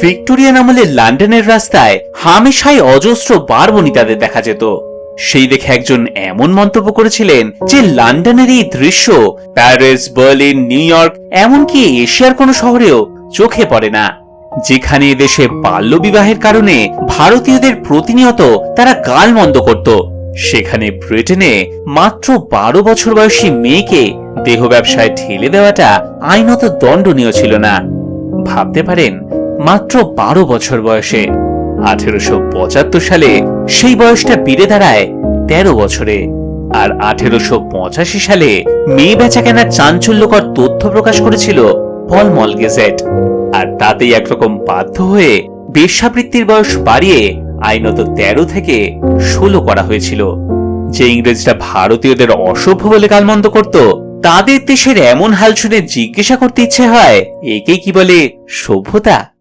Victorian আমলে লন্ডনের রাস্তায় হামেশাই অজস্র বারবনিতাদের দেখা যেত। সেই দেখে একজন এমন মন্তব্য করেছিলেন যে লন্ডনের এই দৃশ্য, প্যারিস, বার্লিন, নিউ ইয়র্ক, এমনকি এশিয়ার কোনো শহরেও চোখে পড়ে না। যেখানে দেশে বাল্য বিবাহের কারণে ভারতীয়দের প্রতিনিয়ত তারা গালমন্দ করত, সেখানে ব্রিটেনে মাত্র বারো বছর বয়সী মেয়েকে দেহ ব্যবসায় ঠেলে দেওয়াটা আইনত দণ্ডনীয় ছিল না। ভাবতে পারেন মাত্র বারো বছর বয়সে। আঠেরোশো পঁচাত্তর সালে সেই বয়সটা বেড়ে দাঁড়ায় তেরো বছরে। আর আঠেরোশো পঁচাশি সালে মেয়ে বেচা কেনার চাঞ্চল্যকর তথ্য প্রকাশ করেছিল পলমল গেজেট। আর তাতেই একরকম বাধ্য হয়ে বেশ্যাবৃত্তির বয়স বাড়িয়ে আইনত তেরো থেকে ষোলো করা হয়েছিল। যে ইংরেজরা ভারতীয়দের অসভ্য বলে গালমন্দ করত, তাদের দেশের এমন হাল শুনে জিজ্ঞাসা করতে ইচ্ছে হয়, একে কি বলে সভ্যতা?